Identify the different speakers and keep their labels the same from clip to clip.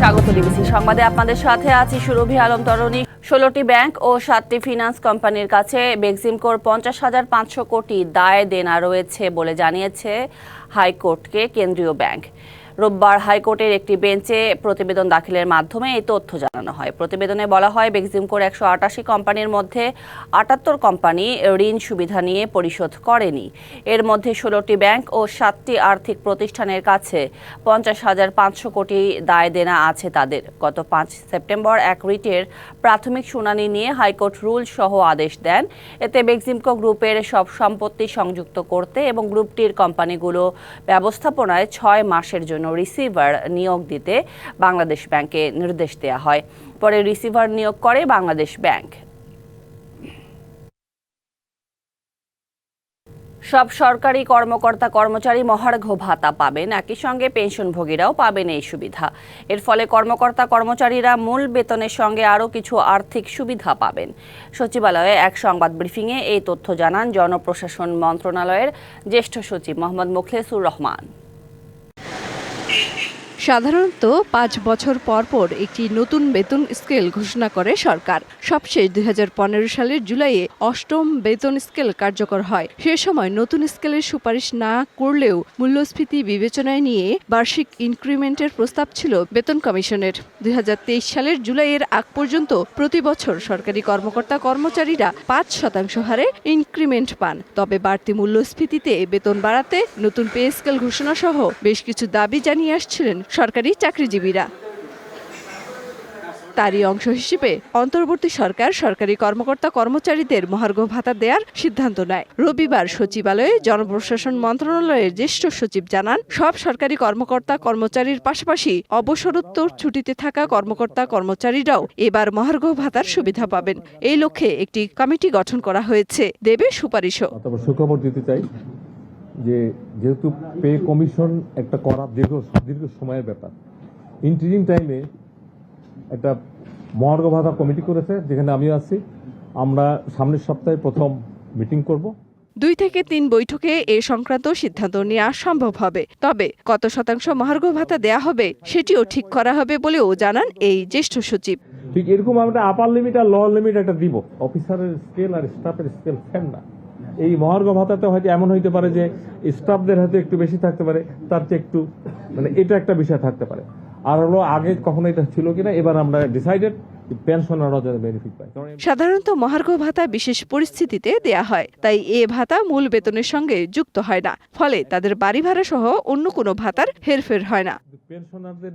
Speaker 1: স্বাগত ডিবিসি সংবাদে আপনাদের সাথে আছি সুরভি আলম তরণী। ষোলোটি ব্যাংক ও সাতটি ফিনান্স কোম্পানির কাছে বেক্সিমকোর পঞ্চাশ হাজার পাঁচশো কোটি দায় দেনা রয়েছে বলে জানিয়েছে হাইকোর্টকে কেন্দ্রীয় ব্যাংক। রোববার হাইকোর্টের একটি বেঞ্চে প্রতিবেদন দাখিলের মাধ্যমে এই তথ্য জানানো হয়। প্রতিবেদনে বলা হয় বেক্সিমকোর একশো আটাশি কোম্পানির মধ্যে আটাত্তর কোম্পানি ঋণ সুবিধা নিয়ে পরিশোধ করেনি। এর মধ্যে ষোলোটি ব্যাংক ও সাতটি আর্থিক প্রতিষ্ঠানের কাছে পঞ্চাশ হাজার পাঁচশো কোটি দায় দেনা আছে তাদের। গত পাঁচ সেপ্টেম্বর এক রিটের প্রাথমিক শুনানি নিয়ে হাইকোর্ট রুল সহ আদেশ দেন। এতে বেক্সিমকো গ্রুপের সব সম্পত্তি সংযুক্ত করতে এবং গ্রুপটির কোম্পানিগুলো ব্যবস্থাপনায় ছয় মাসের জন্য রিসিভার নিয়োগ দিতে বাংলাদেশ ব্যাংকে নির্দেশ দেওয়া হয়। পরে রিসিভার নিয়োগ করে বাংলাদেশ ব্যাংক সব সরকারি কর্মকর্তা কর্মচারী মহার্ঘ ভাতা পাবেন। একই সঙ্গে পেনশনভোগীরাও পাবেন এই সুবিধা। এর ফলে কর্মকর্তা কর্মচারীরা মূল বেতনের সঙ্গে আরও কিছু আর্থিক সুবিধা পাবেন। সচিবালয়ে এক সংবাদ ব্রিফিংয়ে এই তথ্য জানান জনপ্রশাসন মন্ত্রণালয়ের জ্যেষ্ঠ সচিব মোহাম্মদ মুখলেসুর রহমান। Thank you.
Speaker 2: সাধারণত পাঁচ বছর পর পর একটি নতুন বেতন স্কেল ঘোষণা করে সরকার। সবশেষ দুই হাজার পনেরো সালের জুলাইয়ে অষ্টম বেতন স্কেল কার্যকর হয়। সে সময় নতুন স্কেলের সুপারিশ না করলেও মূল্যস্ফীতি বিবেচনায় নিয়ে বার্ষিক ইনক্রিমেন্টের প্রস্তাব ছিল বেতন কমিশনের। দুই হাজার তেইশ সালের জুলাইয়ের আগ পর্যন্ত প্রতি বছর সরকারি কর্মকর্তা কর্মচারীরা পাঁচ শতাংশ হারে ইনক্রিমেন্ট পান। তবে বাড়তি মূল্যস্ফীতিতে বেতন বাড়াতে নতুন পে স্কেল ঘোষণা সহ বেশ কিছু দাবি জানিয়ে আসছিলেন সরকারি চাকরিজীবীরা। তারই অংশ হিসেবে অন্তর্বর্তী সরকার সরকারি কর্মকর্তা কর্মচারীদের মহার্ঘ ভাতা দেওয়ার সিদ্ধান্ত নেয়। রবিবার সচিবালয়ে জনপ্রশাসন মন্ত্রণালয়ের জ্যেষ্ঠ সচিব জানান, সব সরকারি কর্মকর্তা কর্মচারীর পাশাপাশি অবসরোত্তর ছুটিতে থাকা কর্মকর্তা কর্মচারীরাও এবার মহার্ঘ ভাতার সুবিধা পাবেন। এই লক্ষ্যে একটি কমিটি গঠন করা হয়েছে। দেবে সুপারিশও।
Speaker 3: যে যেহেতু পে কমিশন একটা করা দীর্ঘ দীর্ঘ সময়ের ব্যাপার। ইন্টারিম টাইমে একটা মহার্ঘ ভাতা কমিটি করেছে যেখানে আমিও আছি। আমরা সামনের সপ্তাহে প্রথম মিটিং করব।
Speaker 2: দুই থেকে তিন বৈঠকে এ সংক্রান্ত সিদ্ধান্ত নেওয়া সম্ভব হবে। তবে কত শতাংশ মহার্ঘ ভাতা দেয়া হবে সেটিও ঠিক করা হবে বলেও জানান এই জ্যেষ্ঠ সচিব।
Speaker 3: ঠিক এরকম আমরা আপার লিমিট আর লোয়ার লিমিট একটা দিব। অফিসারের স্কেল আর স্টাফের স্কেল সেম না। এই মহার্ঘ ভাতাতে হয়তো এমন হইতে পারে যে স্টাফদের হয়তো একটু বেশি থাকতে পারে তার চেয়ে একটু মানে এটা একটা বিষয় থাকতে পারে। আর হলো আগে কখনো এটা ছিল কিনা এবার আমরা ডিসাইডেড
Speaker 2: সাধারণত মহার্ঘ ভাতা বিশেষ পরিস্থিতিতে দেয়া হয় তাই এ ভাতা মূল বেতনের সঙ্গে যুক্ত হয় না। ফলে তাদের বাড়ি ভাড়া সহ অন্য কোনো ভাতার হেরফের হয় না।
Speaker 3: পেনশনারদের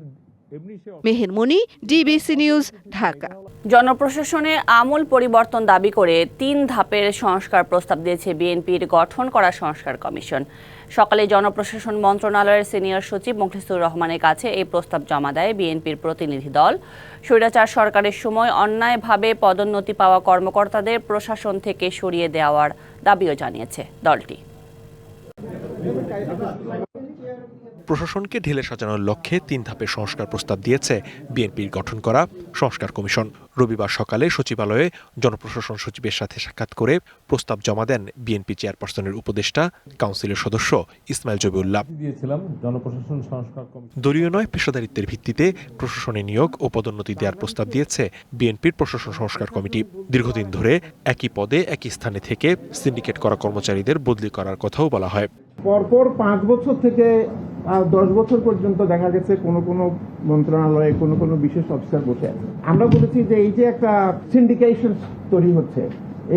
Speaker 3: এমনি সে
Speaker 2: মেহের মনি ডিবিসি নিউজ ঢাকা।
Speaker 1: জনপ্রশাসনে আমূল পরিবর্তন দাবি করে তিন ধাপের সংস্কার প্রস্তাব দিয়েছে বিএনপির গঠন করা সংস্কার কমিশন। সকালে জনপ্রশাসন মন্ত্রণালয়ের সিনিয়র সচিব মুখলিসুর রহমানের কাছে এই প্রস্তাব জমা দেয় বিএনপির প্রতিনিধি দল। স্বৈরাচার সরকারের সময় অন্যায়ভাবে পদোন্নতি পাওয়া কর্মকর্তাদের প্রশাসন থেকে সরিয়ে দেওয়ার দাবিও জানিয়েছে দলটি।
Speaker 4: প্রশাসনকে ঢেলে সাজানোর লক্ষ্যে তিন ধাপে সংস্কার প্রস্তাব দিয়েছে বিএনপির গঠন করা সংস্কার কমিশন। রবিবার সকালে সচিবালয়ে জনপ্রশাসন সচিবের সাথে সাক্ষাৎ করে প্রস্তাব জমা দেন বিএনপি চেয়ারপারসনের উপদেষ্টা কাউন্সিলের সদস্য ইসমাইল জবিউল্লাহ। দলীয় নয় পেশাদারিত্বের ভিত্তিতে প্রশাসনে নিয়োগ ও পদোন্নতি দেওয়ার প্রস্তাব দিয়েছে বিএনপির প্রশাসন সংস্কার কমিটি। দীর্ঘদিন ধরে একই পদে একই স্থানে থেকে সিন্ডিকেট করা কর্মচারীদের বদলি করার কথাও বলা হয়।
Speaker 5: পরপর পাঁচ বছর থেকে দশ বছর পর্যন্ত দেখা গেছে কোনো কোনো মন্ত্রণালয়ে কোনো কোনো বিশেষ অফিসার বসে আছে। আমরা বলেছি যে এই যে একটা সিন্ডিকেশন তৈরি হচ্ছে,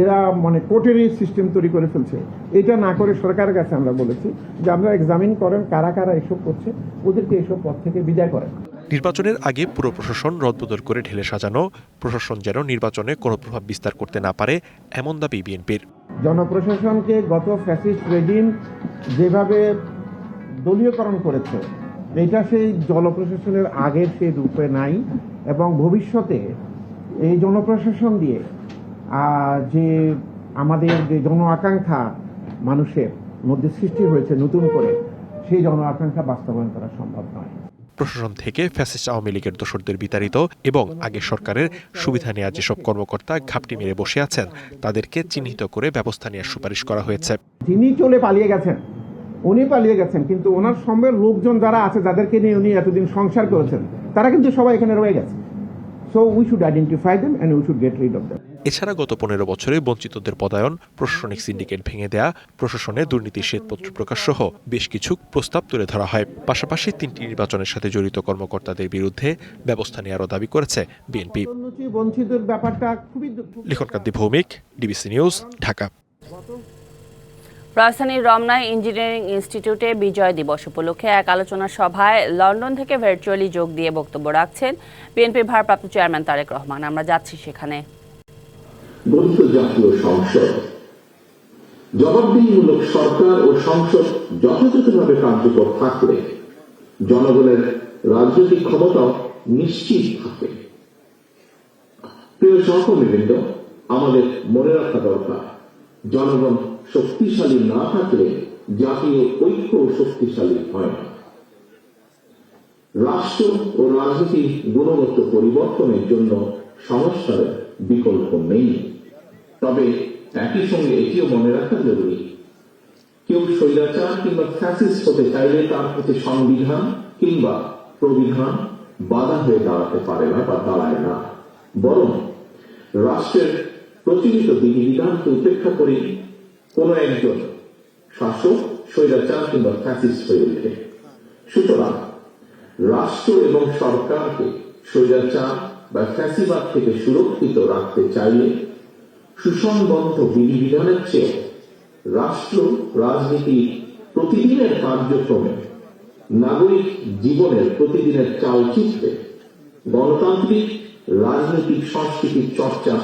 Speaker 5: এরা মানে কোটেরি সিস্টেম তৈরি করে ফেলছে, এটা না করে সরকারের কাছে আমরা বলেছি যে আমরা এক্সামিন করেন কারা কারা এসব করছে, ওদেরকে এসব পথ থেকে বিদায় করেন।
Speaker 4: নির্বাচনের আগে পুরো প্রশাসন রদবদল করে ঢেলে সাজানো। প্রশাসন যেন নির্বাচনে কোনো প্রভাব বিস্তার করতে না পারে, এমন দাবি বিএনপির।
Speaker 5: জনপ্রশাসনকে গত ফ্যাসিস্ট রেজিম যেভাবে দলীয়করণ করেছে, এটা সেই জনপ্রশাসনের আগের সেই রূপে নাই এবং ভবিষ্যতে এই জনপ্রশাসন দিয়ে যে আমাদের যে জন আকাঙ্ক্ষা মানুষের মধ্যে সৃষ্টি হয়েছে নতুন করে, সেই জন আকাঙ্ক্ষা বাস্তবায়ন করা সম্ভব নয়।
Speaker 4: প্রশাসন থেকে ফ্যাসিস্ট আওয়ামী লীগের দোষরদের বিতাড়িত এবং আগে সরকারের সুবিধা নেওয়া যেসব কর্মকর্তা ঘাপটি মেরে বসে আছেন, তাদেরকে চিহ্নিত করে ব্যবস্থা নেওয়ার সুপারিশ করা হয়েছে।
Speaker 5: যিনি চলে পালিয়ে গেছেন। উনি পালিয়ে গেছেন, কিন্তু ওনার সঙ্গে লোকজন যারা আছে, যাদেরকে নিয়ে উনি এতদিন সংসার করেছেন, তারা কিন্তু সবাই এখানে রয়ে গেছে। So we should identify them and we should get rid of them
Speaker 4: এছাড়া গত পনেরো বছরে বঞ্চিতদের পদায়ন প্রশাসনিক সিন্ডিকেট ভেঙে দেয়া প্রশাসনে দুর্নীতির শ্বেতপত্র প্রকাশ সহ বেশ কিছু প্রস্তাব তুলে ধরা হয়। পাশাপাশি তিনটি নির্বাচনের সাথে জড়িত কর্মকর্তাদের বিরুদ্ধে ব্যবস্থা নেওয়ারও দাবি করেছে BNP. Likhonkanti Bhowmik DBC news Dhaka.
Speaker 1: রাজধানীর রমনায় ইঞ্জিনিয়ারিং ইনস্টিটিউটে বিজয় দিবস উপলক্ষে এক আলোচনা সভায় লন্ডন থেকে ভার্চুয়ালি যোগ দিয়ে বক্তব্য রাখছেন বিএনপির ভারপ্রাপ্ত চেয়ারম্যান তারেক রহমান। আমরা যাচ্ছি সেখানে।
Speaker 6: জবাবদিহিমূলক সরকার ও সংসদ যথাযথভাবে কার্যকর থাকলে জনগণের রাজনৈতিক ক্ষমতাও নিশ্চিত থাকে প্রিয় সহকর্মীবৃন্দ, আমাদের মনে রাখা দরকার, জনগণ শক্তিশালী না থাকলে জাতীয় ঐক্য শক্তিশালী হয় না। রাষ্ট্র ও রাজনীতির গুণগত পরিবর্তনের জন্য সংস্কারের বিকল্প নেই। তবে একই সঙ্গে এটিও মনে রাখা জরুরি, কেউ স্বৈরাচার কিংবা ফ্যাসিস্ট হতে চাইলে তার প্রতি সংবিধান কিংবা প্রবিধান বাধা হয়ে দাঁড়াতে পারে না বা দাঁড়ায় না। বরং রাষ্ট্রের প্রচলিত বিধিবিধানকে উপেক্ষা করে কোন একজন শাসক স্বৈরাচার কিংবা ফ্যাসিস্ট হয়ে ওঠে সুতরাং রাষ্ট্র এবং সরকারকে স্বৈরাচার বা ফ্যাসিবাদ থেকে সুরক্ষিত রাখতে চাইলে সুসংবদ্ধ বিধিবিধানের চেয়ে রাষ্ট্র রাজনীতির প্রতিদিনের কার্যক্রমে নাগরিক জীবনের প্রতিদিনের চালচিত্রে গণতান্ত্রিক, রাজনৈতিক সংস্কৃতির চর্চা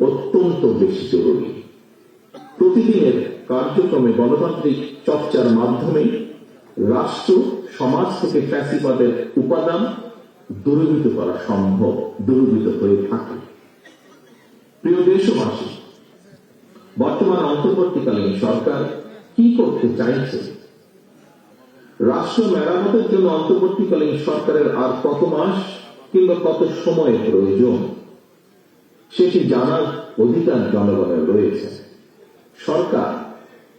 Speaker 6: অত্যন্ত বেশি জরুরি। প্রতিদিনের কার্যক্রমে গণতান্ত্রিক চর্চার মাধ্যমে রাষ্ট্র, সমাজ থেকে ফ্যাসিবাদের উপাদান দূরীভূত করা সম্ভব, দূরীভূত হয়ে থাকে। প্রিয় দেশবাসী, বর্তমান অন্তর্বর্তীকালীন সরকার কি করতে চাইছে? রাষ্ট্র মেরামতের জন্য অন্তর্বর্তীকালীন সরকারের আর কত মাস কিংবা কত সময় প্রয়োজন, সেটি জানার অধিকার জনগণের রয়েছে। সরকার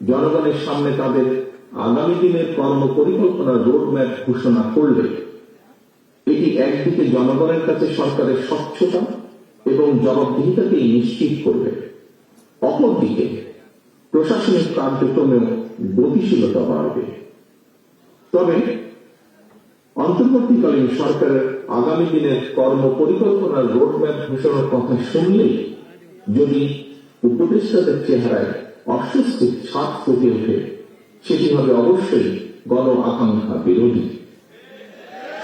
Speaker 6: জনগণের সামনে তাদের আগামী দিনের কর্ম পরিকল্পনার রোডম্যাপ ঘোষণা করলে এটি একদিকে জনগণের কাছে সরকারের স্বচ্ছতা এবং জবাবদিহিতাকে নিশ্চিত করবে। অপরদিকে প্রশাসনিক কার্যক্রমেও গতিশীলতা বাড়বে। তবে অন্তর্বর্তীকালীন সরকারের আগামী দিনের কর্ম পরিকল্পনার রোডম্যাপ ঘোষণার কথা শুনলেই যদি উপদেষ্টাদের চেহারায় অস্বস্তির ছাপ ফুটে ওঠে। সেটি হবে অবশ্যই গণ আকাঙ্ক্ষা বিরোধী।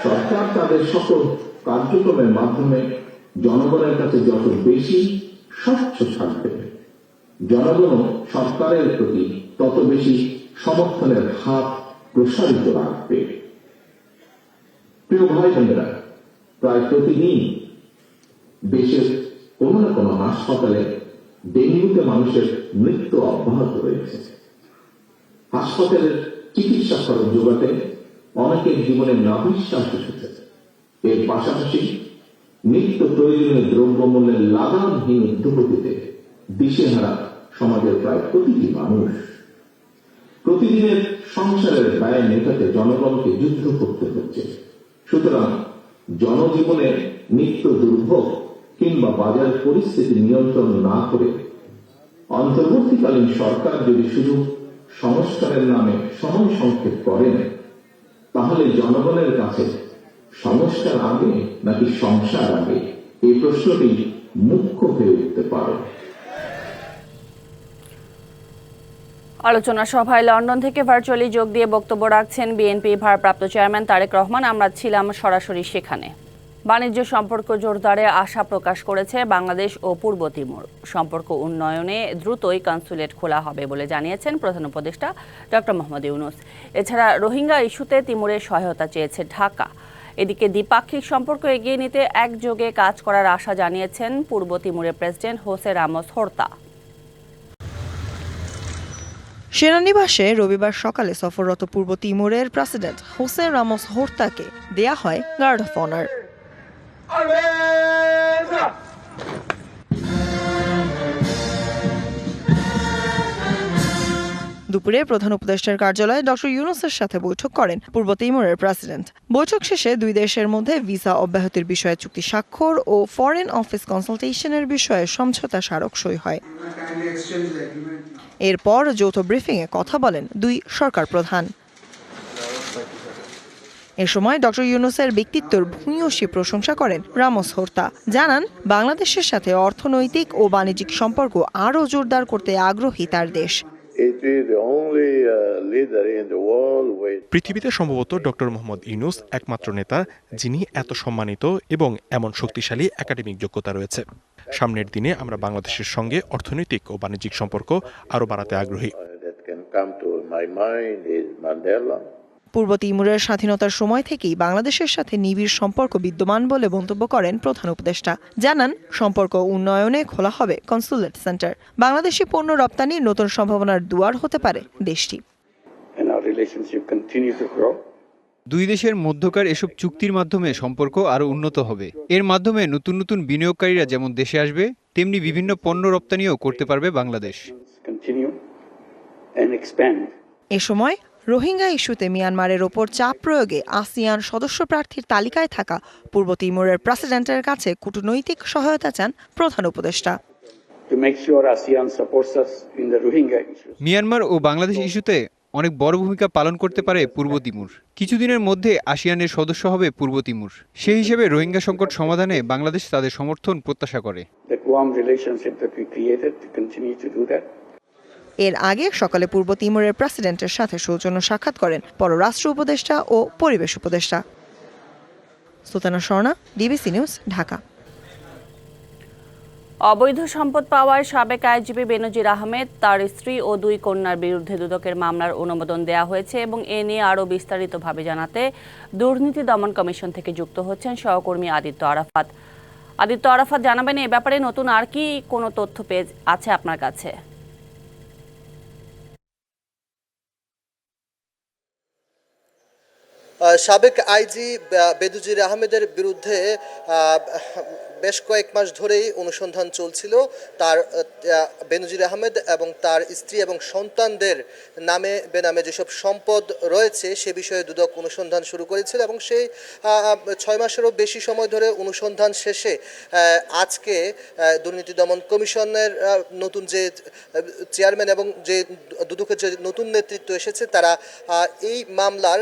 Speaker 6: সরকার তাদের সকল কার্যক্রমের মাধ্যমে জনগণের কাছে যত বেশি স্বচ্ছ থাকবে জনগণ সরকারের প্রতি তত বেশি সমর্থনের হাত প্রসারিত রাখবে। প্রিয় ভাই বোনেরা প্রায় প্রতিদিন দেশের কোনো না কোনো হাসপাতালে ডেঙ্গুতে মানুষের মৃত্যু অব্যাহত রয়েছে। হাসপাতালের চিকিৎসা খরচ যোগাতে অনেকের জীবনে নাভিশ্বাস এসেছে। এর পাশাপাশি নিত্য প্রয়োজনীয় দ্রব্যমূল্যের লাগামহীন ঊর্ধ্বগতিতে দিশেহারা সমাজের প্রায় প্রতিটি মানুষ প্রতিদিনের সংসারের ব্যয় মেটাতে জনগণকে যুদ্ধ করতে হচ্ছে। সুতরাং জনজীবনের নিত্য দুর্ভোগ কিংবা বাজার পরিস্থিতি নিয়ন্ত্রণ না করে অন্তর্বর্তীকালীন সরকার যদি শুধু সংস্কারের নামে সময় সংক্ষেপ করেন, তাহলে জনগণের কাছে সংস্কার আগে নাকি সংসার আগে? এই প্রশ্নটি মুখ্য হয়ে উঠতে পারে।
Speaker 1: আলোচনা সভায় লন্ডন থেকে ভার্চুয়ালি যোগ দিয়ে বক্তব্য রাখছেন বিএনপি ভারপ্রাপ্ত চেয়ারম্যান তারেক রহমান। আমরা ছিলাম সরাসরি সেখানে। বাণিজ্য সম্পর্ক জোরদারে আশা প্রকাশ করেছে বাংলাদেশ ও পূর্ব তিমুর। সম্পর্ক উন্নয়নে দ্রুতই কনসুলেট খোলা হবে বলে জানিয়েছেন প্রধান উপদেষ্টা ডক্টর মোহাম্মদ ইউনুস। এছাড়া রোহিঙ্গা ইস্যুতে তিমুরের সহায়তা চেয়েছে ঢাকা। এদিকে দ্বিপাক্ষিক সম্পর্ক এগিয়ে নিতে একযোগে কাজ করার আশা জানিয়েছেন পূর্ব তিমুরের প্রেসিডেন্ট হোসে রামোস হোর্তা।
Speaker 7: সেনানিবাসে রবিবার সকালে সফররত পূর্ব তিমুরের প্রেসিডেন্ট হোসেন রামোস হোর্তাকে দেয়া হয় গার্ড অফ অনার। দুপুরে প্রধান উপদেষ্টার কার্যালয়ে ডক্টর ইউনুসের সাথে বৈঠক করেন পূর্ব তিমুরের প্রেসিডেন্ট। বৈঠক শেষে দুই দেশের মধ্যে ভিসা অব্যাহতির বিষয়ে চুক্তি স্বাক্ষর ও ফরেন অফিস কনসালটেশনের বিষয়ে সমঝোতা স্মারক সই হয়। এরপর যৌথ ব্রিফিংয়ে কথা বলেন দুই সরকার প্রধান। এ সময় ডক্টর ইউনুসের ব্যক্তিত্বের ভূয়সী প্রশংসা করেন রামোস হোর্তা। জানান বাংলাদেশের সাথে অর্থনৈতিক ও বাণিজ্যিক সম্পর্ক আরও জোরদার করতে আগ্রহী তার দেশ।
Speaker 8: Uh,
Speaker 4: পৃথিবীতে সম্ভবত ডক্টর মোহাম্মদ ইউনুস একমাত্র নেতা যিনি এত সম্মানিত এবং এমন শক্তিশালী একাডেমিক যোগ্যতা রয়েছে। সামনের দিনে আমরা বাংলাদেশের সঙ্গে অর্থনৈতিক ও বাণিজ্যিক সম্পর্ক আরও বাড়াতে আগ্রহী।
Speaker 7: পূর্ব তিমুরের স্বাধীনতার সময় থেকেই বাংলাদেশের সাথে নিবিড় সম্পর্ক বিদ্যমান বলে মন্তব্য করেন প্রধান উপদেষ্টা। জানান সম্পর্ক উন্নয়নে খোলা হবে কনসুলেট সেন্টার। বাংলাদেশি পণ্য রপ্তানির নতুন সম্ভাবনার দুয়ার হতে পারে দেশটি.
Speaker 9: দুই দেশের মধ্যকার এসব চুক্তির মাধ্যমে সম্পর্ক আরও উন্নত হবে। এর মাধ্যমে নতুন নতুন বিনিয়োগকারীরা যেমন দেশে আসবে তেমনি বিভিন্ন পণ্য রপ্তানিও করতে পারবে বাংলাদেশ.
Speaker 7: এ সময় রোহিঙ্গা ইস্যুতে মিয়ানমারের ওপর চাপ প্রয়োগে আসিয়ান সদস্য প্রার্থীর তালিকায় থাকা পূর্ব তিমুরের প্রেসিডেন্টের কাছে কূটনৈতিক সহায়তা চান প্রধান উপদেষ্টা.
Speaker 9: মিয়ানমার ও বাংলাদেশ ইস্যুতে অনেক বড় ভূমিকা পালন করতে পারে পূর্ব তিমুর। কিছুদিনের মধ্যে আসিয়ানের সদস্য হবে পূর্ব তিমুর। সেই হিসেবে রোহিঙ্গা সংকট সমাধানে বাংলাদেশ তাদের সমর্থন প্রত্যাশা করে।
Speaker 7: এর আগে সকালে পূর্ব তিমুরের প্রেসিডেন্টের সাথে সৌজন্য সাক্ষাৎ করেন পররাষ্ট্র উপদেষ্টা ও পরিবেশ উপদেষ্টা। Sutana Swarna, DBC news, Dhaka.
Speaker 1: অবৈধ সম্পদ পাওয়ায় সাবেক আইনজীবী বেনজির আহমেদ, তার স্ত্রী ও দুই কন্যার বিরুদ্ধে দুদকের মামলার অনুমোদন দেওয়া হয়েছে এবং এ নিয়ে আরও বিস্তারিতভাবে জানাতে দুর্নীতি দমন কমিশন থেকে যুক্ত হচ্ছেন সহকর্মী আদিত্য আরাফাত। আদিত্য আরাফাত জানাবেন, এ ব্যাপারে নতুন আর কি কোনো তথ্য পেয়ে আছে আপনার কাছে?
Speaker 10: সাবেক আইজি বেদুজির আহমেদের বিরুদ্ধে বেশ কয়েক মাস ধরেই অনুসন্ধান চলছিল। তার বেনজির আহমেদ এবং তার স্ত্রী এবং সন্তানদের নামে বেনামে যেসব সম্পদ রয়েছে, সে বিষয়ে দুদক অনুসন্ধান শুরু করেছিল এবং সেই ছয় মাসেরও বেশি সময় ধরে অনুসন্ধান শেষে আজকে দুর্নীতি দমন কমিশনের নতুন যে, চেয়ারম্যান এবং যে দুদকের যে নতুন নেতৃত্ব এসেছে, তারা এই মামলার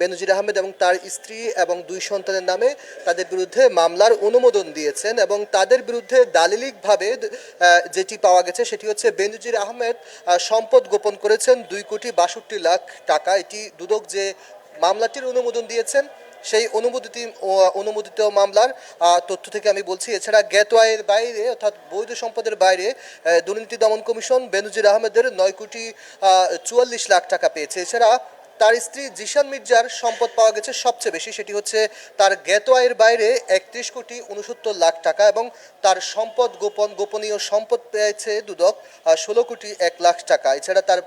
Speaker 10: বেনজির আহমেদ এবং তার স্ত্রী এবং দুই সন্তানের নামে তাদের বিরুদ্ধে মামলার অনুমোদন দিয়েছেন এবং তাদের বিরুদ্ধে দালিলিকভাবে যেটি পাওয়া গেছে সেটি হচ্ছে বেনজির আহমেদ সম্পদ গোপন করেছেন দুই কোটি বাষট্টি লাখ টাকা। এটি দুদক যে মামলাটির অনুমোদন দিয়েছেন, সেই অনুমোদিত অনুমোদিত মামলার তথ্য থেকে আমি বলছি। এছাড়া আয়ের বাইরে, অর্থাৎ বৈধ সম্পদের বাইরে দুর্নীতি দমন কমিশন বেনজির আহমেদের নয় কোটি চুয়াল্লিশ লাখ টাকা পেয়েছে। এছাড়া তার স্ত্রী জিশান মির্জার সম্পদ পাওয়া গেছে সবচেয়ে বেশি। সেটি হচ্ছে তার জ্ঞাত আয়ের বাইরে একত্রিশ কোটি উনসত্তর লাখ টাকা এবং তার সম্পদ গোপন, গোপনীয় সম্পদ পেয়েছে দুদক ষোলো কোটি এক লাখ টাকা। এছাড়া তার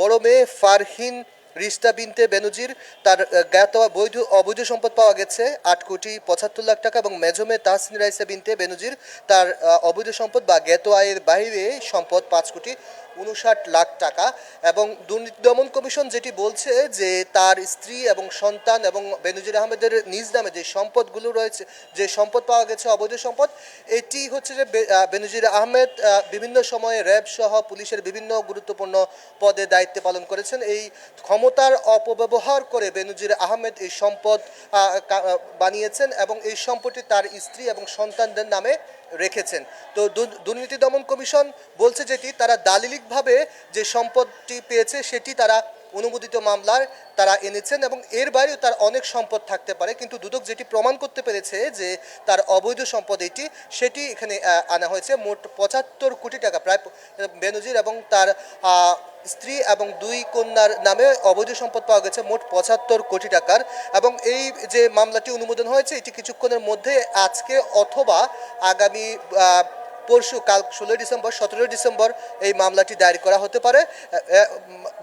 Speaker 10: বড় মেয়ে ফারহিন রিস্তা বিনতে বেনুজির, তার জ্ঞাত বৈধ অবৈধ সম্পদ পাওয়া গেছে আট কোটি পঁচাত্তর লাখ টাকা এবং মেজমে তাহসিন রাইসা বিনতে বেনুজির তার অবৈধ সম্পদ বা জ্ঞাত আয়ের বাইরে সম্পদ পাঁচ কোটি উনষাট লাখ টাকা এবং দুর্নীতি দমন কমিশন যেটি বলছে যে তার স্ত্রী এবং সন্তান এবং বেনজির আহমেদের নিজ নামে যে সম্পদগুলো রয়েছে, যে সম্পদ পাওয়া গেছে, অবৈধ সম্পদ, এটি হচ্ছে যে বেনজির আহমেদ বিভিন্ন সময়ে র্যাব সহ পুলিশের বিভিন্ন গুরুত্বপূর্ণ পদে দায়িত্ব পালন করেছেন। এই ক্ষমতার অপব্যবহার করে বেনজির আহমেদ এই সম্পদ বানিয়েছেন এবং এই সম্পত্তি তার স্ত্রী এবং সন্তানদের নামে রেখেছেন। তো দুর্নীতি দমন কমিশন বলছে যেটি তারা দালিলিকভাবে যে সম্পদটি পেয়েছে সেটি তারা অনুমোদিত মামলার তারা এনেছেন এবং এর বাইরেও তার অনেক সম্পদ থাকতে পারে। কিন্তু দুদক যেটি প্রমাণ করতে পেরেছে যে তার অবৈধ সম্পদ এটি, সেটি এখানে আনা হয়েছে। মোট পঁচাত্তর কোটি টাকা। প্রায় বেনজির এবং তার স্ত্রী এবং দুই কন্যার নামে অবৈধ সম্পদ পাওয়া গেছে মোট পঁচাত্তর কোটি টাকার। এবং এই যে মামলাটি অনুমোদন হয়েছে, এটি কিছুক্ষণের মধ্যে আজকে অথবা আগামী পরশু কাল ষোলোই ডিসেম্বর, সতেরোই ডিসেম্বর এই মামলাটি দায়ের করা হতে পারে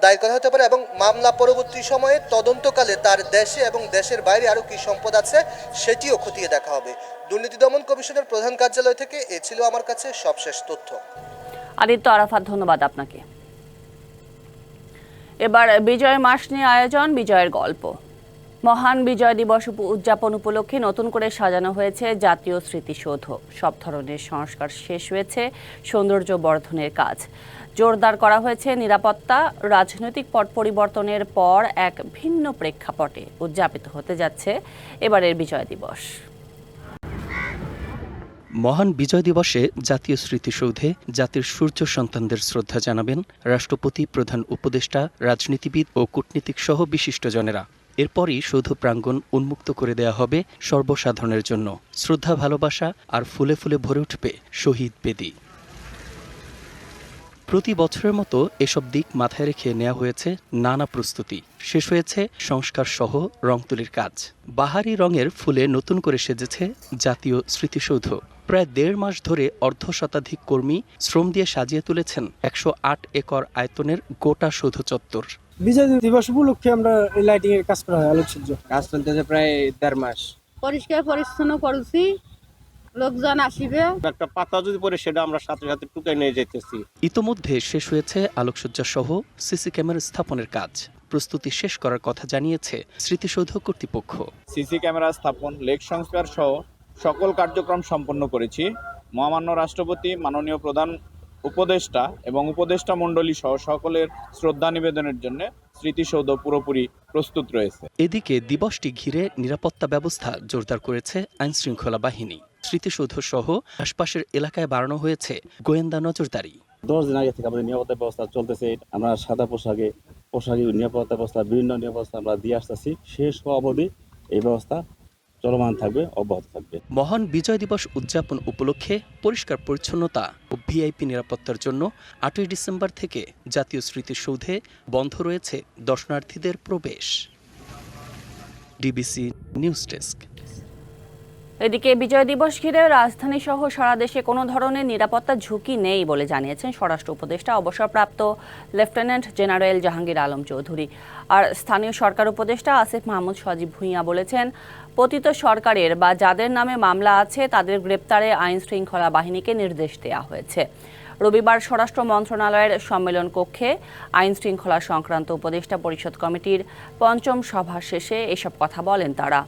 Speaker 10: দায়ের করা হতে পারে এবং মামলা পরবর্তী সময়ে তদন্তকালে তার দেশে এবং দেশের বাইরে আরও কী সম্পদ আছে সেটিও খতিয়ে দেখা হবে। দুর্নীতি দমন কমিশনের প্রধান কার্যালয় থেকে এ ছিল আমার কাছে সবশেষ তথ্য।
Speaker 1: আদিত্য আরাফাত, ধন্যবাদ আপনাকে। এবার বিজয় মাস নিয়ে আয়োজন, বিজয়ের গল্প। মহান বিজয় দিবস উদযাপন উপলক্ষে নতুন করে সাজানো হয়েছে জাতীয় স্মৃতিসৌধ। সব ধরনের সংস্কার শেষ হয়েছে সৌন্দর্য বর্ধনের কাজ। জোরদার করা হয়েছে নিরাপত্তা, রাজনৈতিক পট পরিবর্তনের পর এক ভিন্ন প্রেক্ষাপটে উদযাপিত হতে যাচ্ছে এবারের বিজয় দিবস।
Speaker 11: মহান বিজয় দিবসে জাতীয় স্মৃতিসৌধে জাতির সূর্য সন্তানদের শ্রদ্ধা জানাবেন রাষ্ট্রপতি, প্রধান উপদেষ্টা, রাজনীতিবিদ ও কূটনীতিক সহ বিশিষ্টজনেরা। এরপরই সৌধ প্রাঙ্গণ উন্মুক্ত করে দেয়া হবে সর্বসাধারণের জন্য। শ্রদ্ধা, ভালোবাসা আর ফুলে ফুলে ভরে উঠবে শহীদ বেদি। প্রতি বছরের মতো এসব দিক মাথায় রেখে নেওয়া হয়েছে নানা প্রস্তুতি। শেষ হয়েছে সংস্কার সহ রং তুলির কাজ। বাহারি রঙের ফুলে নতুন করে সেজেছে জাতীয় স্মৃতিসৌধ। প্রায় দেড় মাস ধরে অর্ধ শতাধিক কর্মী শ্রম দিয়ে সাজিয়ে তুলেছেন একশো আট একর আয়তনের গোটা সৌধ চত্বর।
Speaker 12: বিজয় দিবস উপলক্ষে আমরা এই লাইটিং এর কাজ করা হয় আলোকসজ্জা।
Speaker 13: কাজ চলতেছে প্রায় দেড় মাস।
Speaker 14: পরিষ্কার পরিচ্ছন্ন করছি। লোকজন আসিবে।
Speaker 15: একটা পাতা যদি পরে সেটা আমরা সাথে সাথে টুকে নিয়ে যেতেছি
Speaker 11: ইতোমধ্যে শেষ হয়েছে আলোকসজ্জা সহ সিসি ক্যামেরা স্থাপনের কাজ। প্রস্তুতি শেষ করার কথা জানিয়েছে স্মৃতিসৌধ কর্তৃপক্ষ।
Speaker 16: সিসি ক্যামেরা স্থাপন লেক সংস্কার সহ সকল কার্যক্রম সম্পন্ন করেছি। মহামান্য রাষ্ট্রপতি মাননীয় প্রধান উপদেষ্টা এবং উপদেষ্টা মণ্ডলী সহ সকলের শ্রদ্ধা নিবেদনের জন্য স্মৃতিসৌধ পুরোপুরি প্রস্তুত রয়েছে।
Speaker 11: এদিকে দিবসটি ঘিরে নিরাপত্তা ব্যবস্থা জোরদার করেছে আইনশৃঙ্খলা বাহিনী। স্মৃতিসৌধ সহ আশপাশের এলাকায় বাড়ানো হয়েছে গোয়েন্দা নজরদারি।
Speaker 16: দশ দিন আগে থেকে আমাদের নিরাপত্তা ব্যবস্থা চলতেছে। আমরা সাদা পোশাকে পোশাকে নিরাপত্তা ব্যবস্থা বিভিন্ন নিরাপত্তা আমরা দিয়ে আসতেছি। শেষ হওয়া অবধি এই ব্যবস্থা চলমান থাকবে, অব্যাহত থাকবে।
Speaker 11: মহান বিজয় দিবস উদযাপন উপলক্ষে পরিষ্কার পরিচ্ছন্নতা ও ভিআইপি নিরাপত্তার জন্য আটই ডিসেম্বর থেকে জাতীয় স্মৃতিসৌধে বন্ধ রয়েছে দর্শনার্থীদের প্রবেশ। DBC news desk.
Speaker 1: এদিকে বিজয় দিবস ঘিরে রাজধানী সহ সারা দেশে কোনো ধরনের নিরাপত্তা ঝুঁকি নেই বলে জানিয়েছেন স্বরাষ্ট্র উপদেষ্টা, অবসরপ্রাপ্ত লেফটেন্যান্ট জেনারেল জাহাঙ্গীর আলম চৌধুরী। আর স্থানীয় সরকার উপদেষ্টা আসিফ মাহমুদ সজীব ভূঁইয়া বলেছেন, পতিত সরকারের বা যাদের নামে মামলা আছে তাদের গ্রেপ্তারে আইন শৃঙ্খলা বাহিনীকে নির্দেশ দেওয়া হয়েছে। রবিবার স্বরাষ্ট্র মন্ত্রণালয়ের সম্মেলন কক্ষে আইন শৃঙ্খলা সংক্রান্ত উপদেষ্টা পরিষদ কমিটির পঞ্চম সভা শেষে এসব কথা বলেন তারা।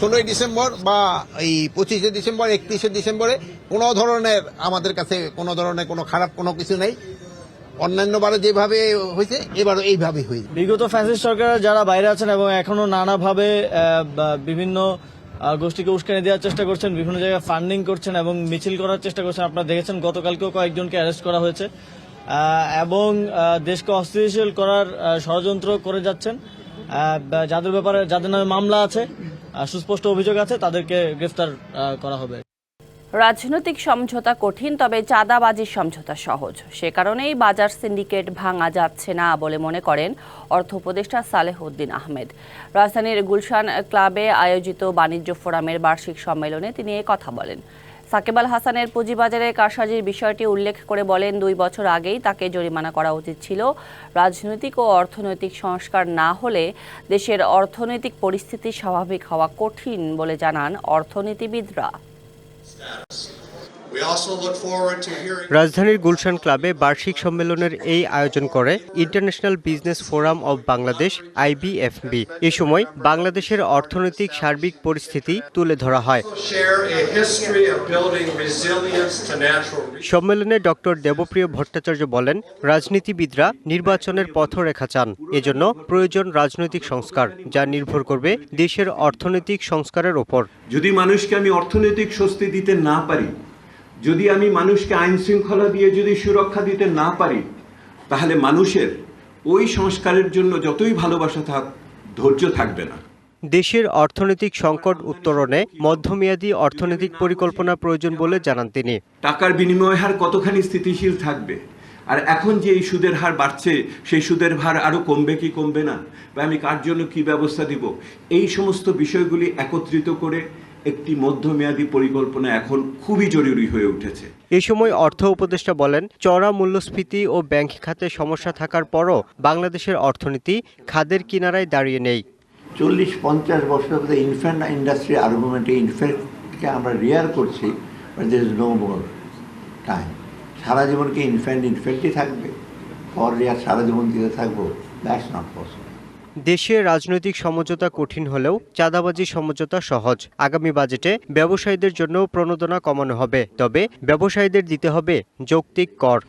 Speaker 15: ষোলোই ডিসেম্বর বা এই পঁচিশে ডিসেম্বর, একত্রিশে ডিসেম্বরে কোনো ধরনের আমাদের কাছে কোনো ধরনের কোনো খারাপ কোনো কিছু নেই। অন্যান্য বারে যেভাবে হয়েছে, এবারও এইভাবে হয়েছে।
Speaker 12: বিগত ফ্যাসিস্ট সরকার যারা বাইরে আছেন এবং এখনও নানাভাবে বিভিন্ন গোষ্ঠীকে উস্কানি দেওয়ার চেষ্টা করছেন, বিভিন্ন জায়গায় ফান্ডিং করছেন এবং মিছিল করার চেষ্টা করছেন, আপনারা দেখেছেন গতকালকেও কয়েকজনকে অ্যারেস্ট করা হয়েছে। এবং দেশকে অস্থিতিশীল করার ষড়যন্ত্র করে যাচ্ছেন। যাদের ব্যাপারে, যাদের নামে মামলা আছে সুস্পষ্ট অভিযোগ আছে, তাদেরকে গ্রেফতার করা হবে।
Speaker 1: রাজনৈতিক সমঝোতা কঠিন, তবে চাঁদাবাজির সমঝোতা সহজ। সে কারণেই বাজার সিন্ডিকেট ভাঙা যাচ্ছে না বলে মনে করেন অর্থ উপদেষ্টা সালেহ উদ্দিন আহমেদ। রাজধানীর গুলশান ক্লাবে আয়োজিত বাণিজ্য ফোরামের বার্ষিক সম্মেলনে তিনি কথা বলেন। সাকিব আল হাসানের পুঁজিবাজারে কারসাজির বিষয়টি উল্লেখ করে বলেন, দুই বছর আগেই তাকে জরিমানা করা উচিত ছিল। রাজনৈতিক ও অর্থনৈতিক সংস্কার না হলে দেশের অর্থনৈতিক পরিস্থিতি স্বাভাবিক হওয়া কঠিন বলে জানান অর্থনীতিবিদরা।
Speaker 13: রাজধানীর গুলশান ক্লাবে বার্ষিক সম্মেলনের এই আয়োজন করে international business forum of Bangladesh IBFB. এ সময় বাংলাদেশের অর্থনৈতিক সার্বিক পরিস্থিতি তুলে ধরা হয়। সম্মেলনে ডক্টর দেবপ্রিয় ভট্টাচার্য বলেন রাজনীতিবিদরা নির্বাচনের পথরেখা চান। এজন্য প্রয়োজন রাজনৈতিক সংস্কার যা নির্ভর করবে দেশের অর্থনৈতিক সংস্কারের ওপর।
Speaker 17: যদি মানুষকে আমি অর্থনৈতিক স্বস্তি দিতে না পারি যদি আমি মানুষকে আইন শৃঙ্খলা দিয়ে যদি সুরক্ষা দিতে না পারি তাহলে মানুষের ওই সংস্কারের জন্য যতই ভালোবাসা থাক ধৈর্য থাকবে না।
Speaker 13: দেশের অর্থনৈতিক সংকট উত্তরণে মধ্যমেয়াদী অর্থনৈতিক পরিকল্পনা প্রয়োজন বলে জানান তিনি।
Speaker 17: টাকার বিনিময় হার কতখানি স্থিতিশীল থাকবে? আর এখন যে এই সুদের হার বাড়ছে সেই সুদের হার আরও কমবে কি কমবে না? বা আমি কার জন্য কি ব্যবস্থা দিব? এই সমস্ত বিষয়গুলি একত্রিত করে একটি মধ্যমেয়াদী পরিকল্পনা এখন খুবই জরুরি হয়ে উঠেছে।
Speaker 13: এ সময় অর্থ উপদেষ্টা বলেন চড়া মূল্যস্ফীতি ও ব্যাংক খাতে সমস্যা থাকার পরও বাংলাদেশের অর্থনীতি খাদের কিনারায় দাঁড়িয়ে নেই।
Speaker 8: চল্লিশ পঞ্চাশ বছর ধরে ইনফ্যান্ট ইন্ডাস্ট্রি আর্গুমেন্টে ইনফ্যান্টকে আমরা রিয়ার করছি but there is no more time সারা জীবন কি ইনফ্যান্ট ইনফ্যান্টই থাকবে? পরে আর সারা জীবন দিতে থাকব? দ্যাটস নট পসিবল
Speaker 13: দেশে রাজনৈতিক সমঝোতা কঠিন হলেও চাঁদাবাজি সমঝোতা সহজ। আগামী বাজেটে ব্যবসায়ীদের জন্য প্রণোদনা কমানো হবে। তবে ব্যবসায়ীদের দিতে হবে যৌক্তিক কর।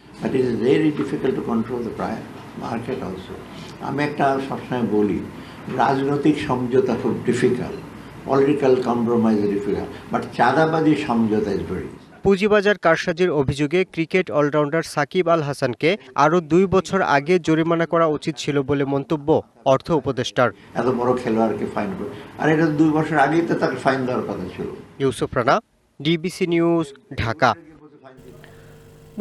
Speaker 8: আমি একটা সবসময় বলি, রাজনৈতিক সমঝোতা খুব difficult political compromise difficult but চাঁদাবাজি সমঝোতা ইজ ভেরি
Speaker 13: পুঁজিবাজার কারসাজির অভিযোগে ক্রিকেট অলরাউন্ডার সাকিব আল হাসানকে আরও দুই বছর আগে জরিমানা করা উচিত ছিল বলে মন্তব্য অর্থ উপদেষ্টার।
Speaker 8: এত বড় খেলোয়াড়কে ফাইন করে। আর এটা দুই বছর আগেই তো তাকে ফাইন দেওয়ার কথা ছিল।
Speaker 13: Yusuf Rana DBC news Dhaka.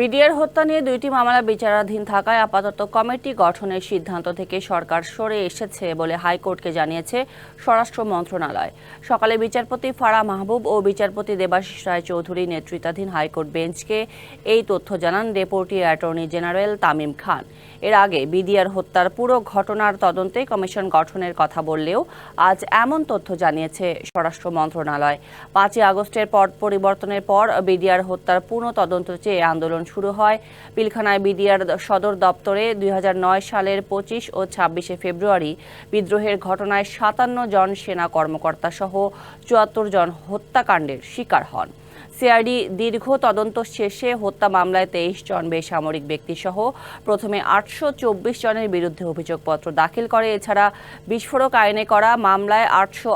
Speaker 1: BDR হত্যা নিয়ে দুইটি মামলা বিচারাধীন থাকায় আপাতত কমিটি গঠনের সিদ্ধান্ত থেকে সরকার সরে এসেছে বলে হাইকোর্টকে জানিয়েছে স্বরাষ্ট্র মন্ত্রণালয়। সকালে বিচারপতি ফারা মাহবুব ও বিচারপতি দেবাশিস রায় চৌধুরী নেতৃত্বাধীন হাইকোর্ট বেঞ্চকে এই তথ্য জানান deputy attorney general Tamim Khan. এর আগে বিডিআর হত্যার পুরো ঘটনার তদন্তে কমিশন গঠনের কথা বললেও আজ এমন তথ্য জানিয়েছে স্বরাষ্ট্র মন্ত্রণালয়। পাঁচই আগস্টের পর পরিবর্তনের পর বিডিআর হত্যার পুনঃ তদন্ত চেয়ে আন্দোলন শুরু হয়। পিলখানায় বিডিআর সদর দপ্তরে দুই সালের পঁচিশ ও ছাব্বিশে ফেব্রুয়ারি বিদ্রোহের ঘটনায় সাতান্ন জন সেনা কর্মকর্তা সহ চুয়াত্তর জন হত্যাকাণ্ডের শিকার হন। সিআইডি দীর্ঘ তদন্ত শেষে হত্যা মামলায় তেইশ জন বেসামরিক ব্যক্তিসহ প্রথমে আটশো চব্বিশ জনের বিরুদ্ধে অভিযোগপত্র দাখিল করে। এছাড়া বিস্ফোরক আইনে করা মামলায় আটশো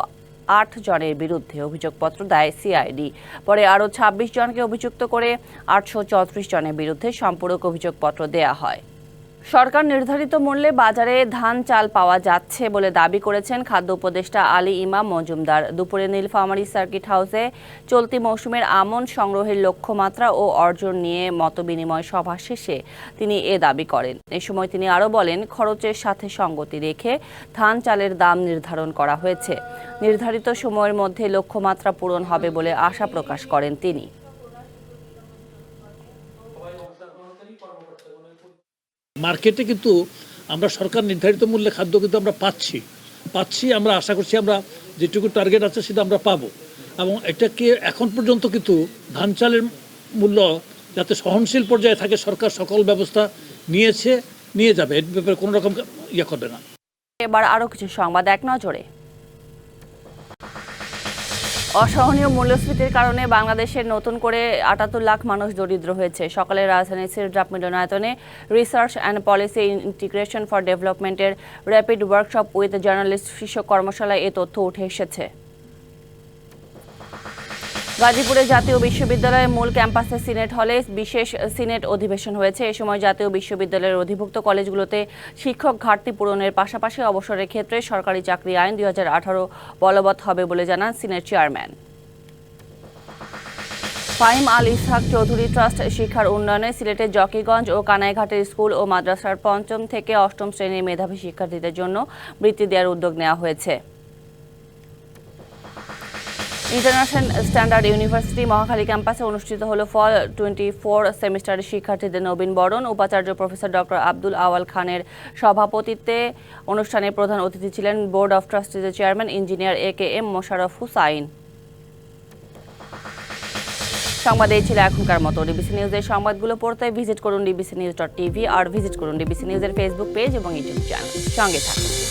Speaker 1: আট জনের বিরুদ্ধে অভিযোগপত্র দেয় সিআইডি। পরে আরও ছাব্বিশ জনকে অভিযুক্ত করে আটশো চৌত্রিশ জনের বিরুদ্ধে সম্পূরক অভিযোগপত্র দেয়া হয়। সরকার নির্ধারিত মূল্যে বাজারে ধান চাল পাওয়া যাচ্ছে বলে দাবি করেছেন খাদ্য উপদেষ্টা আলী ইমাম মজুমদার। দুপুরে নীলফামারী সার্কিট হাউসে চলতি মৌসুমের আমন সংগ্রহের লক্ষ্যমাত্রা ও অর্জন নিয়ে মতবিনিময় সভা শেষে তিনি এ দাবি করেন। এ সময় তিনি আরও বলেন, খরচের সাথে সঙ্গতি রেখে ধান চালের দাম নির্ধারণ করা হয়েছে। নির্ধারিত সময়ের মধ্যে লক্ষ্যমাত্রা পূরণ হবে বলে আশা প্রকাশ করেন তিনি।
Speaker 18: মার্কেটে কিন্তু আমরা সরকার নির্ধারিত মূল্যে খাদ্য কিন্তু আমরা পাচ্ছি। পাচ্ছি, আমরা আশা করছি আমরা যেটুকু টার্গেট আছে সেটা আমরা পাবো। এবং এটাকে এখন পর্যন্ত কিন্তু ধান চালের মূল্য যাতে সহনশীল পর্যায়ে থাকে, সরকার সকল ব্যবস্থা নিয়েছে, নিয়ে যাবে। এর ব্যাপারে কোনো রকম ইয়ে করবে না।
Speaker 1: এবার আরও কিছু সংবাদ, এক নজরে। অসহনীয় মূল্যস্ফীতির কারণে বাংলাদেশের নতুন করে আটাত্তর লাখ মানুষ দরিদ্র হয়েছে। সকালে রাজধানীর সিরড্রাপ মিলনায়তনে research and policy integration for ডেভেলপমেন্টের র্যাপিড ওয়ার্কশপ উইথ জার্নালিস্ট শীর্ষক কর্মশালায় এ তথ্য উঠে এসেছে। গাজীপুরে জাতীয় বিশ্ববিদ্যালয়ের মূল ক্যাম্পাসে সিনেট হলে বিশেষ সিনেট অধিবেশন হয়েছে। এ সময় জাতীয় বিশ্ববিদ্যালয়ের অধিভুক্ত কলেজগুলোতে শিক্ষক ঘাটতি পূরণের পাশাপাশি অবসরের ক্ষেত্রে সরকারি চাকরি আইন দুই হাজার আঠারো বলবৎ হবে বলে জানান senate chairman. Fahim Al Ishaq Chowdhury trust শিক্ষার উন্নয়নে সিলেটের জকিগঞ্জ ও কানাইঘাটের স্কুল ও মাদ্রাসার পঞ্চম থেকে অষ্টম শ্রেণির মেধাবী শিক্ষার্থীদের জন্য বৃত্তি দেওয়ার উদ্যোগ নেওয়া হয়েছে। ইন্টারন্যাশনাল স্ট্যান্ডার্ড ইউনিভার্সিটি মহাখালী ক্যাম্পাসে অনুষ্ঠিত হলো ফল টোয়েন্টি ফোর সেমিস্টারের শিক্ষার্থীদের নবীন বরণ। উপাচার্য প্রফেসর ডক্টর আব্দুল আওয়াল খানের সভাপতিত্বে অনুষ্ঠানে প্রধান অতিথি ছিলেন board of ট্রাস্টিজের chairman engineer A K M Mosharraf Hussain. সংবাদ এই ছিল এখনকার মতো। ডিবিসি নিউজের সংবাদগুলো পড়তে ভিজিট করুন ডিবিসি নিউজ ডট টিভি আর ভিজিট করুন ডিবিসি নিউজের ফেসবুক পেজ এবং ইউটিউব চ্যানেল সঙ্গে থাকুন।